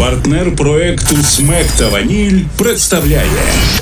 партнер проекту Смек та Ваніль представляє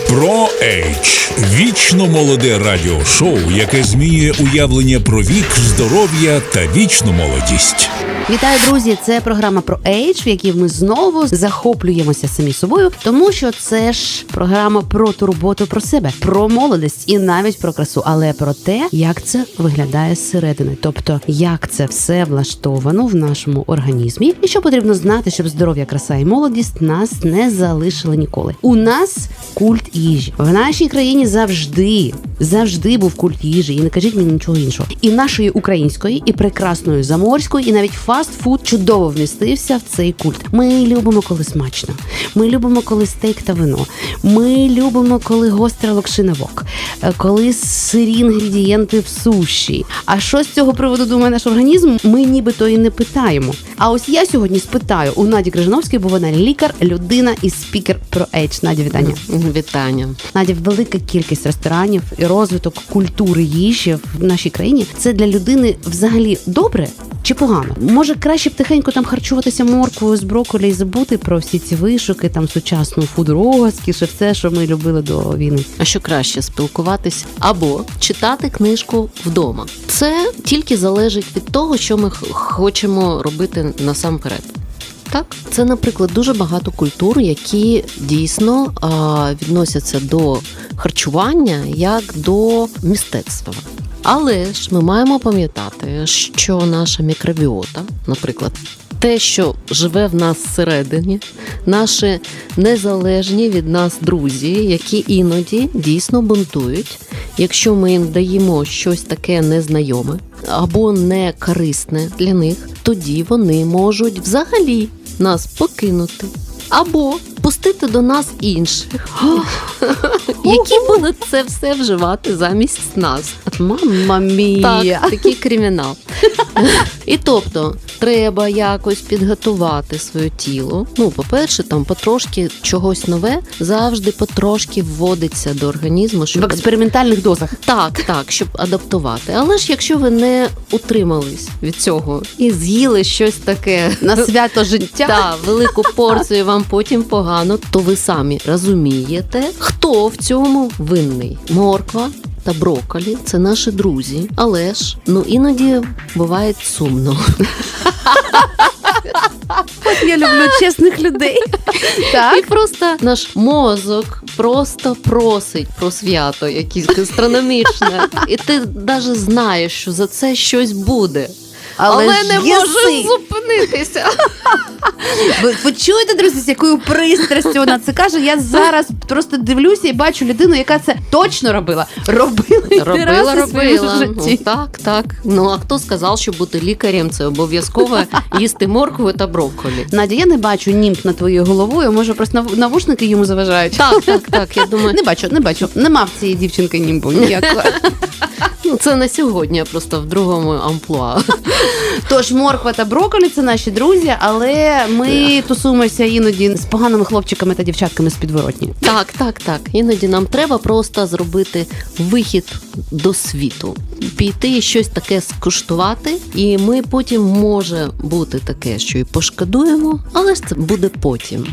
Про Ейч вічно молоде радіошоу, яке змінює уявлення про вік, здоров'я та вічну молодість. Вітаю, друзі! Це програма про Age, в якій ми знову захоплюємося самі собою, тому що це ж програма про турботу про себе, про молодість і навіть про красу, але про те, як це виглядає зсередини, тобто як це все влаштовано в нашому організмі, і що потрібно знати, щоб здоров'я, краса і молодість нас не залишили ніколи. У нас культ їжі в нашій країні завжди, завжди був культ їжі, і не кажіть мені нічого іншого. І нашої української, і прекрасної заморської, і навіть фастфуд чудово вмістився в цей культ. Ми любимо, коли смачно. Ми любимо, коли стейк та вино. Ми любимо, коли гостра локшина вок, е, коли сирі інгредієнти в суші. А що з цього приводу думає наш організм? Ми нібито і не питаємо. А ось я сьогодні спитаю у Наді Крижановської, бо вона лікар, людина і спікер про Ейдж. Наді, вітання. Вітання. Надя, велика кількість ресторанів і розвиток культури їжі в нашій країні це для людини взагалі добре чи погано? Може краще б тихенько там харчуватися морквою з брокколі і забути про всі ці вишуки, там сучасну фуд-розкіш все, що ми любили до війни. А що краще спілкуватись або читати книжку вдома? Це тільки залежить від того, що ми хочемо робити насамперед. Так, це, наприклад, дуже багато культур, які дійсно а, відносяться до харчування як до мистецтва. Але ж ми маємо пам'ятати, що наша мікробіота, наприклад, те, що живе в нас всередині, наші незалежні від нас друзі, які іноді дійсно бунтують, якщо ми їм даємо щось таке незнайоме або не корисне для них, тоді вони можуть взагалі нас покинути. Або пустити до нас інших, які будуть це все вживати замість нас. Мамма мія! Так, такий кримінал. І тобто треба якось підготувати своє тіло. Ну, по-перше, там потрошки чогось нове завжди потрошки вводиться до організму, В щоб експериментальних дозах. так, так, щоб адаптувати. Але ж якщо ви не утримались від цього і з'їли щось таке На свято життя. та велику порцію вам потім погано, то ви самі розумієте, хто в цьому винний. Морква та брокколі – це наші друзі, але ж ну іноді буває сумно. Я люблю чесних людей. І просто наш мозок просто просить про свято, якесь гастрономічне, і ти навіть знаєш, що за це щось буде. Але, ж не можеш зупинитися. Ви, ви чуєте, друзі, з якою пристрастю вона це каже? Я зараз просто дивлюся і бачу людину, яка це точно робила. Робила і не Робила, у своєму робила. житті. Ну, так, так. Ну а хто сказав, що бути лікарем це обов'язково їсти моркву та брокколі? Надя, я не бачу німб над твоєю головою. Може, просто нав- навушники йому заважають. Так, так, так. Я думаю, Не бачу, не бачу. Нема в цієї дівчинки німбу ніякого. Ну це на сьогодні, просто в другому амплуа. Тож морква та брокколі – це наші друзі, але ми тусуємося іноді з поганими хлопчиками та дівчатками з підворотні. Так, так, так. Іноді нам треба просто зробити вихід до світу, піти і щось таке скуштувати, і ми потім може бути таке, що і пошкодуємо, але ж це буде потім.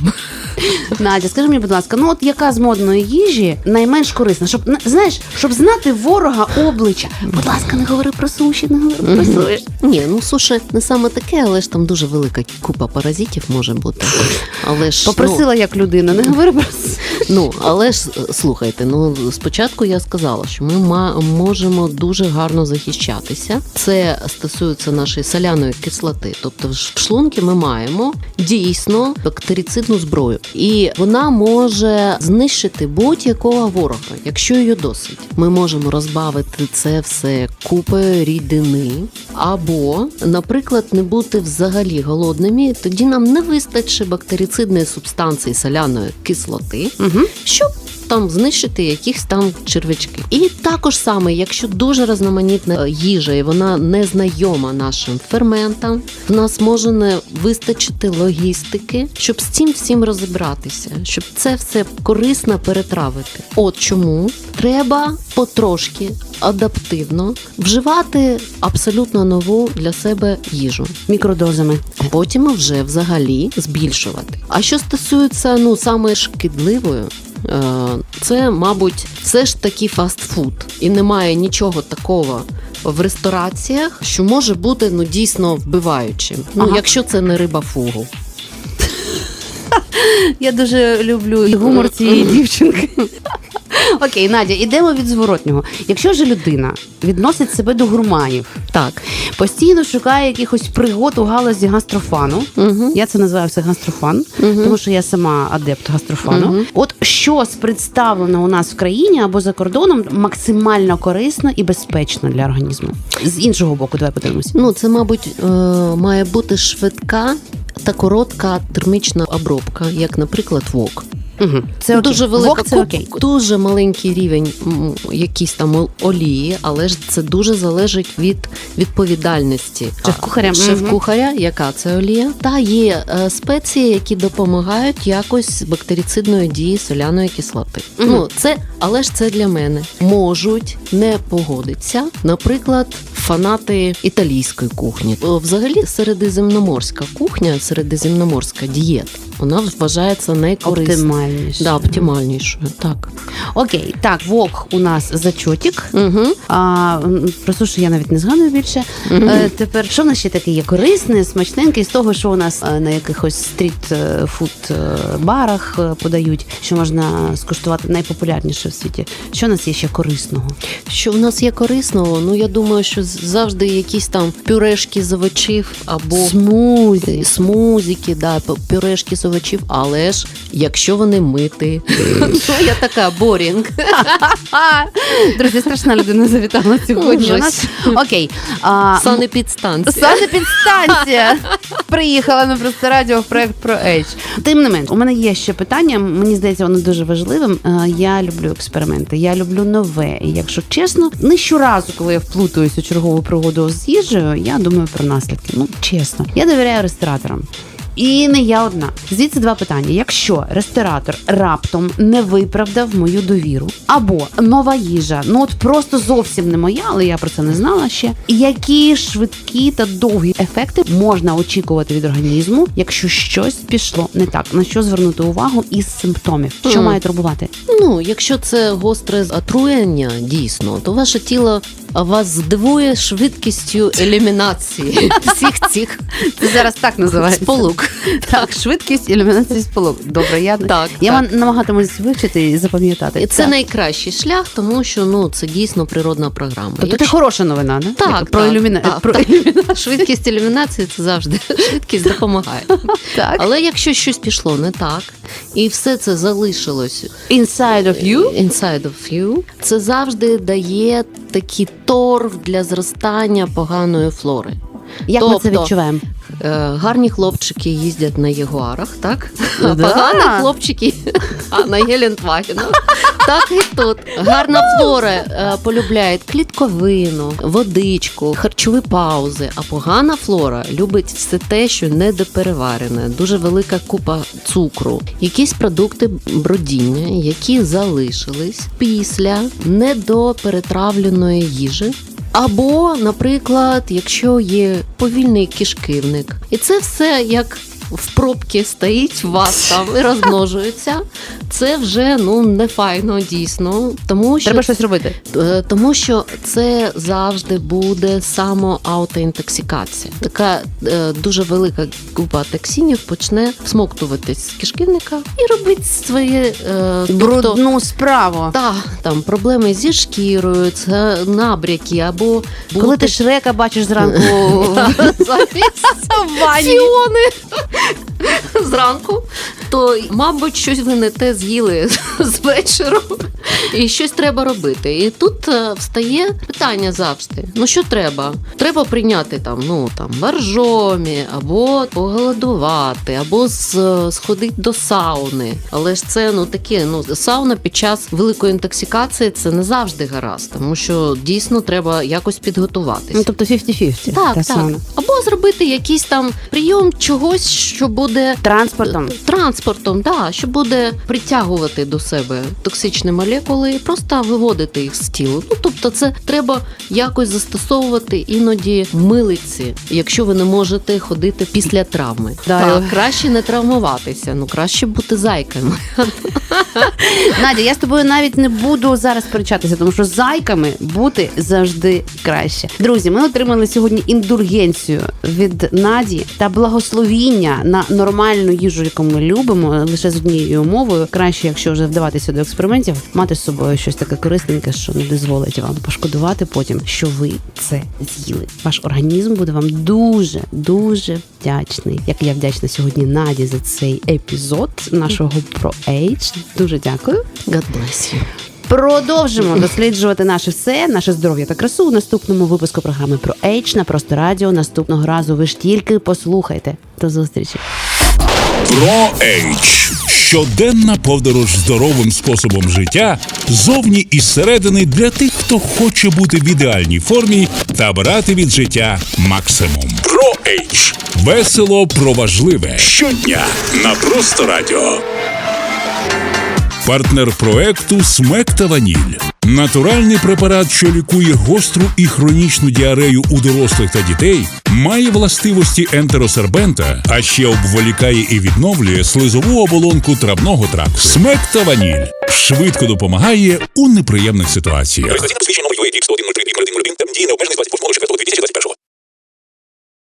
Надя, скажи мені, будь ласка, ну от яка з модної їжі найменш корисна? Щоб знаєш, щоб знати ворога обличчя. Будь ласка, не говори про суші, не говори про суші. Ні, ну суші не саме таке, але ж там дуже велика купа паразитів може бути. Але ж Попросила як людина, не говори про суші. Ну, але ж е, слухайте, ну спочатку я сказала, що ми ма- можемо дуже гарно захищатися. Це стосується нашої соляної кислоти. Тобто, в шлунки ми маємо дійсно бактерицидну зброю, і вона може знищити будь-якого ворога, якщо її досить. Ми можемо розбавити це все купою рідини, або, наприклад, не бути взагалі голодними. Тоді нам не вистачить бактерицидної субстанції соляної кислоти, Угу. щоб там знищити якісь там червячки. І також саме, якщо дуже різноманітна е, їжа і вона не знайома нашим ферментам, в нас може не вистачити логістики, щоб з цим всім розібратися, щоб це все корисно перетравити. От чому треба потрошки адаптивно вживати абсолютно нову для себе їжу. Мікродозами. Потім вже взагалі збільшувати. А що стосується ну саме шкідливої. Е, Це, мабуть, все ж таки фастфуд, і немає нічого такого в рестораціях, що може бути ну дійсно вбиваючим. Ну, Ага. якщо це не риба фугу. Я дуже люблю гумор цієї дівчинки. Окей, Надя, ідемо від зворотнього. Якщо ж людина відносить себе до гурманів, Так. постійно шукає якихось пригод у галузі гастрофану. Угу. Я це називаю все гастрофан, Мгм. тому що я сама адепт гастрофану. Мгм. От що з представлено у нас в країні або за кордоном максимально корисно і безпечно для організму. З іншого боку, давай подивимося. Ну, це, мабуть, е, має бути швидка та коротка термічна обробка, як, наприклад, вок. Угу. Це окей. дуже велика це окей. дуже маленький рівень якісь там олії, але ж це дуже залежить від відповідальності Шеф-кухаря, шеф-кухаря, яка це олія. Та є е, спеції, які допомагають якось з бактерицидної дії соляної кислоти. Мгм. Ну це, але ж це для мене можуть не погодитися. Наприклад, фанати італійської кухні. Взагалі, середземноморська кухня, середземноморська дієта, вона вважається найкориснішою. Оптимальніше. Да, оптимальнішою, так. Окей, так, вок у нас зачотік. Угу. А, про суші я навіть не згадую більше. Е, тепер, що в нас ще таке є корисне, смачненьке з того, що у нас е, на якихось стріт-фуд барах е, подають, що можна скуштувати найпопулярніше в світі. Що у нас є ще корисного? Що в нас є корисного? Ну я думаю, що завжди якісь там пюрешки з овочів або Смузі. смузики, да, пюрешки з овочів, але ж якщо вони мити, ну я така борінг. Друзі, страшна людина завітала сьогодні. у нас. Окей. А, Санепідстанція. Санепідстанція приїхала на просто радіо в проект про Ейдж. Тим не менш, у мене є ще питання. Мені здається, воно дуже важливим. Я люблю експерименти, я люблю нове. І якщо чесно, не щоразу, коли я вплутуюсь у чергову пригоду з їжею, я думаю про наслідки. Ну чесно, я довіряю рестораторам. І не я одна. Звідси два питання: якщо ресторатор раптом не виправдав мою довіру, або нова їжа, ну от просто зовсім не моя, але я про це не знала ще. Які швидкі та довгі ефекти можна очікувати від організму, якщо щось пішло не так, на що звернути увагу із симптомів, що Мгм. має турбувати? Ну, якщо це гостре отруєння, дійсно, то ваше тіло вас здивує швидкістю елімінації всіх цих Це зараз так називається. сполук. Так, швидкість ілюмінації сполук. Добре, я Так, я так. намагатимусь вивчити і запам'ятати. І це Так. найкращий шлях, тому що ну це дійсно природна програма. Тобто це Якщо- хороша новина, не? Так, про так, ілюміна... так, про так. швидкість ілюмінації це завжди швидкість допомагає. Так. Але якщо щось пішло не так, і все це залишилось Inside of you. inside of you, це завжди дає такий торф для зростання поганої флори. Як ми це Тобто, відчуваємо? Е, гарні хлопчики їздять на ягуарах, так? Да. А погані хлопчики а, на Гелендвагенах. Так і тут. Гарна флора е, полюбляє клітковину, водичку, харчові паузи. А погана флора любить все те, що недопереварене, дуже велика купа цукру, якісь продукти бродіння, які залишились після недоперетравленої їжі. Або, наприклад, якщо є повільний кишківник, і це все як в пробці стоїть у вас там і розмножується, це вже ну не файно дійсно. Тому що Треба щось робити. Е, Тому що це завжди буде самоаутоінтоксикація. Така е, дуже велика купа токсинів почне всмоктуватись з кишківника і робити своє е, тобто, Брудну справу. та, там проблеми зі шкірою, це набряки або Коли бути- ти Шрека бачиш зранку. Фіони зранку, то, мабуть, щось ви не те з'їли з вечору. і щось треба робити. І тут е, встає питання завжди: ну що треба? Треба прийняти там, ну там боржомі, або поголодувати, або сходити до сауни. Але ж це ну таке, ну сауна під час великої інтоксикації це не завжди гаразд, тому що дійсно треба якось підготуватися. Ну тобто 50-50. так, та так. сауна. Або зробити якийсь там прийом чогось, що буде Транспортом. транспортом, да, що буде притягувати до себе токсичні молекули і просто виводити їх з тіла. Ну тобто, це треба якось застосовувати іноді милиці, якщо ви не можете ходити після травми. Да, так, краще не травмуватися, ну краще бути зайками. Надя, я з тобою навіть не буду зараз сперечатися, тому що зайками бути завжди краще. Друзі, ми отримали сьогодні індульгенцію від Наді та благословіння на нормальну їжу, яку ми любимо, лише з однією умовою. Краще, якщо вже вдаватися до експериментів, мати з собою щось таке корисненьке, що не дозволить вам пошкодувати потім, що ви це з'їли. Ваш організм буде вам дуже дуже вдячний. Як я вдячна сьогодні Наді за цей епізод нашого про Age. Дуже дякую. God bless you. Продовжимо досліджувати наше все, наше здоров'я та красу у наступному випуску програми про Age на просто радіо. Наступного разу ви ж тільки послухайте. До зустрічі. Про Ейч. Щоденна подорож здоровим способом життя зовні і зсередини для тих, хто хоче бути в ідеальній формі та брати від життя максимум. Про Ейч. Весело про важливе. Щодня на просто радіо. Партнер проекту Смек та Ваніль. Натуральний препарат, що лікує гостру і хронічну діарею у дорослих та дітей, має властивості ентеросербента, а ще обволікає і відновлює слизову оболонку травного тракту. Смек та Ваніль швидко допомагає у неприємних ситуаціях.